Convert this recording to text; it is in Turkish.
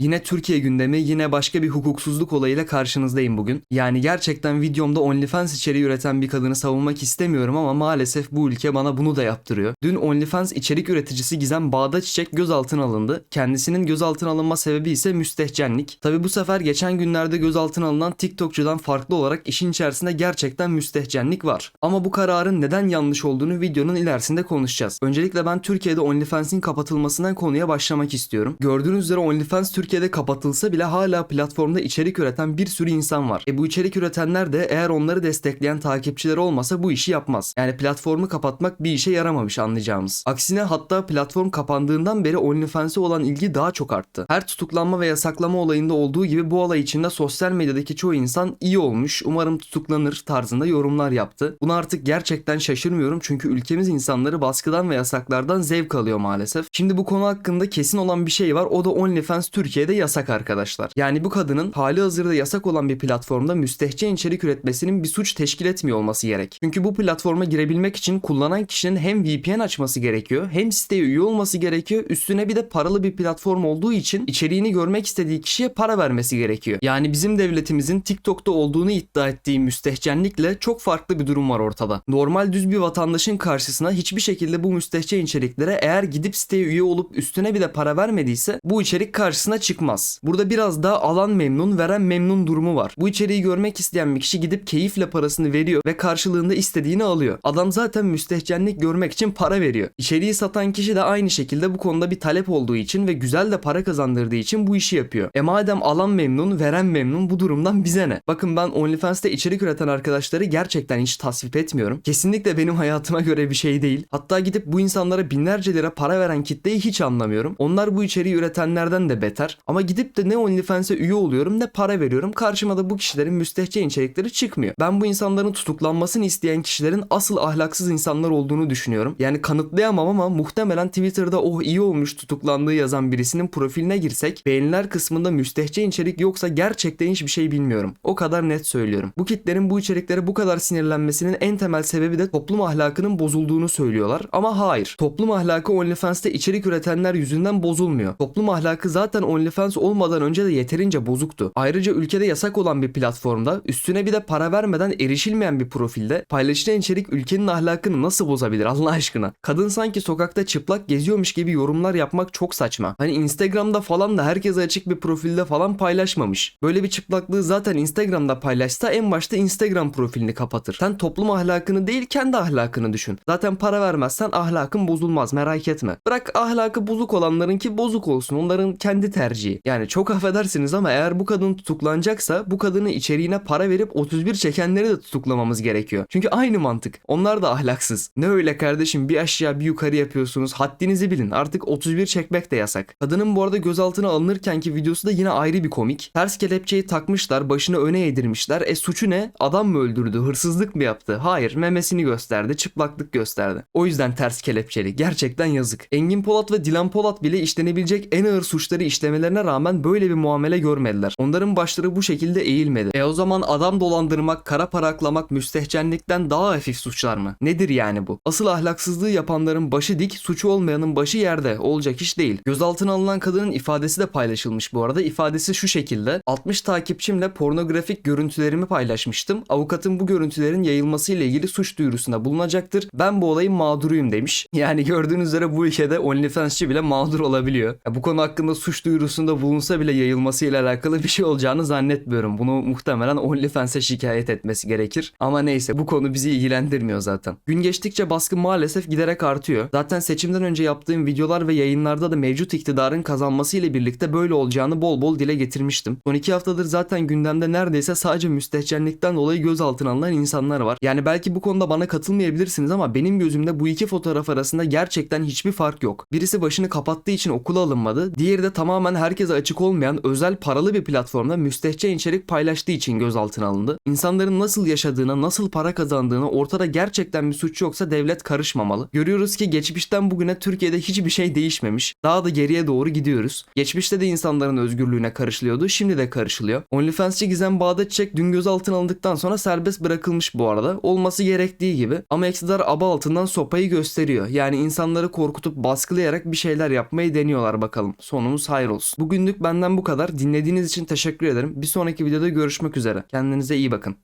Yine Türkiye gündemi, yine başka bir hukuksuzluk olayıyla karşınızdayım bugün. Yani gerçekten videomda OnlyFans içeriği üreten bir kadını savunmak istemiyorum ama maalesef bu ülke bana bunu da yaptırıyor. Dün OnlyFans içerik üreticisi Gizem Bağdaçiçek gözaltına alındı. Kendisinin gözaltına alınma sebebi ise müstehcenlik. Tabi bu sefer geçen günlerde gözaltına alınan TikTokçudan farklı olarak işin içerisinde gerçekten müstehcenlik var. Ama bu kararın neden yanlış olduğunu videonun ilerisinde konuşacağız. Öncelikle ben Türkiye'de OnlyFans'in kapatılmasından konuya başlamak istiyorum. Gördüğünüz üzere OnlyFans Türkiye'de kapatılsa bile hala platformda içerik üreten bir sürü insan var. E bu içerik üretenler de eğer onları destekleyen takipçileri olmasa bu işi yapmaz. Yani platformu kapatmak bir işe yaramamış anlayacağımız. Aksine hatta platform kapandığından beri OnlyFans'e olan ilgi daha çok arttı. Her tutuklanma ve yasaklama olayında olduğu gibi bu olay içinde sosyal medyadaki çoğu insan iyi olmuş, umarım tutuklanır tarzında yorumlar yaptı. Buna artık gerçekten şaşırmıyorum çünkü ülkemiz insanları baskıdan ve yasaklardan zevk alıyor maalesef. Şimdi bu konu hakkında kesin olan bir şey var o da OnlyFans Türkiye'de yasak arkadaşlar. Yani bu kadının hali hazırda yasak olan bir platformda müstehcen içerik üretmesinin bir suç teşkil etmiyor olması gerek. Çünkü bu platforma girebilmek için kullanan kişinin hem VPN açması gerekiyor hem siteye üye olması gerekiyor üstüne bir de paralı bir platform olduğu için içeriğini görmek istediği kişiye para vermesi gerekiyor. Yani bizim devletimizin TikTok'ta olduğunu iddia ettiği müstehcenlikle çok farklı bir durum var ortada. Normal düz bir vatandaşın karşısına hiçbir şekilde bu müstehcen içeriklere eğer gidip siteye üye olup üstüne bir de para vermediyse bu içerik karşısına çıkmaz. Burada biraz daha alan memnun veren memnun durumu var. Bu içeriği görmek isteyen bir kişi gidip keyifle parasını veriyor ve karşılığında istediğini alıyor. Adam zaten müstehcenlik görmek için para veriyor. İçeriği satan kişi de aynı şekilde bu konuda bir talep olduğu için ve güzel de para kazandırdığı için bu işi yapıyor. E madem alan memnun, veren memnun bu durumdan bize ne? Bakın ben OnlyFans'te içerik üreten arkadaşları gerçekten hiç tasvip etmiyorum. Kesinlikle benim hayatıma göre bir şey değil. Hatta gidip bu insanlara binlerce lira para veren kitleyi hiç anlamıyorum. Onlar bu içeriği üretenlerden de beter. Ama gidip de ne OnlyFans'e üye oluyorum ne para veriyorum. Karşıma da bu kişilerin müstehcen içerikleri çıkmıyor. Ben bu insanların tutuklanmasını isteyen kişilerin asıl ahlaksız insanlar olduğunu düşünüyorum. Yani kanıtlayamam ama muhtemelen Twitter'da oh iyi olmuş tutuklandığı yazan birisinin profiline girsek beğeniler kısmında müstehcen içerik yoksa gerçekten hiçbir şey bilmiyorum. O kadar net söylüyorum. Bu kitlerin bu içeriklere bu kadar sinirlenmesinin en temel sebebi de toplum ahlakının bozulduğunu söylüyorlar. Ama hayır. Toplum ahlakı OnlyFans'te içerik üretenler yüzünden bozulmuyor. Toplum ahlakı zaten OnlyFans olmadan önce de yeterince bozuktu. Ayrıca ülkede yasak olan bir platformda üstüne bir de para vermeden erişilmeyen bir profilde paylaşılan içerik ülkenin ahlakını nasıl bozabilir Allah aşkına? Kadın sanki sokakta çıplak geziyormuş gibi yorumlar yapmak çok saçma. Hani Instagram'da falan da herkese açık bir profilde falan paylaşmamış. Böyle bir çıplaklığı zaten Instagram'da paylaşsa en başta Instagram profilini kapatır. Sen toplum ahlakını değil kendi ahlakını düşün. Zaten para vermezsen ahlakın bozulmaz merak etme. Bırak ahlakı bozuk olanların ki bozuk olsun onların kendi tercihi. Yani çok affedersiniz ama eğer bu kadın tutuklanacaksa bu kadını içeriğine para verip 31 çekenleri de tutuklamamız gerekiyor. Çünkü aynı mantık. Onlar da ahlaksız. Ne öyle kardeşim bir aşağı bir yukarı yapıyorsunuz. Haddinizi bilin. Artık 31 çekmek de yasak. Kadının bu arada gözaltına alınırkenki videosu da yine ayrı bir komik. Ters kelepçeyi takmışlar, başını öne yedirmişler. E suçu ne? Adam mı öldürdü? Hırsızlık mı yaptı? Hayır, memesini gösterdi, çıplaklık gösterdi. O yüzden ters kelepçeli. Gerçekten yazık. Engin Polat ve Dilan Polat bile işlenebilecek en ağır suçları işlemelerine rağmen böyle bir muamele görmediler. Onların başları bu şekilde eğilmedi. E o zaman adam dolandırmak, kara para aklamak müstehcenlikten daha hafif suçlar mı? Nedir yani bu? Asıl ahlaksızlığı yapanların başı dik, suçu olmayanın başı yerde. Olacak iş değil. Gözaltına alınan kadının ifadesi de paylaşılmış bu arada. İfadesi şu şekilde. 60 takipçimle pornografik görüntülerimi paylaşmıştım. Avukatın bu görüntülerin yayılması ile ilgili suç duyurusunda bulunacaktır. Ben bu olayın mağduruyum demiş. Yani gördüğünüz üzere bu ülkede OnlyFans'çı bile mağdur olabiliyor. Ya bu konu hakkında suç duyurusunda bulunsa bile yayılması ile alakalı bir şey olacağını zannetmiyorum. Bunu muhtemelen OnlyFans'e şikayet etmesi gerekir. Ama neyse bu konu bizi ilgilendirmiyor zaten. Gün geçtikçe baskı maalesef giderek artıyor. Zaten seçimden önce yaptığım videolar ve yayınlarda da mevcut iktidarın kazanması ile birlikte böyle olacağını bol bol dile getirmiştim. Son iki haftadır zaten gündemde neredeyse sadece müstehcenlikten dolayı gözaltına alınan insanlar var. Yani belki bu konuda bana katılmayabilirsiniz ama benim gözümde bu iki fotoğraf arasında gerçekten hiçbir fark yok. Birisi başını kapattığı için okula alınmadı. Diğeri de tamamen herkese açık olmayan özel paralı bir platformda müstehcen içerik paylaştığı için gözaltına alındı. İnsanların nasıl yaşadığına, nasıl para kazandığına ortada gerçekten bir suç yoksa devlet karışmamalı. Görüyoruz ki geçmişten bugüne Türkiye'de hiçbir şey değişmemiş. Daha da geriye doğru gidiyoruz. Geçmişte de insanların özgürlüğüne karışılıyordu. Şimdi de karışılıyor. OnlyFans'çı Gizem Bağdaçiçek dün gözaltına alındıktan sonra serbest bırakılmış bu arada. Olması gerektiği gibi. Ama iktidar aba altından sopayı gösteriyor. Yani insanları korkutup baskılayarak bir şeyler yapmayı deniyorlar bakalım. Sonumuz hayır olsun. Olsun. Bugünlük benden bu kadar. Dinlediğiniz için teşekkür ederim. Bir sonraki videoda görüşmek üzere. Kendinize iyi bakın.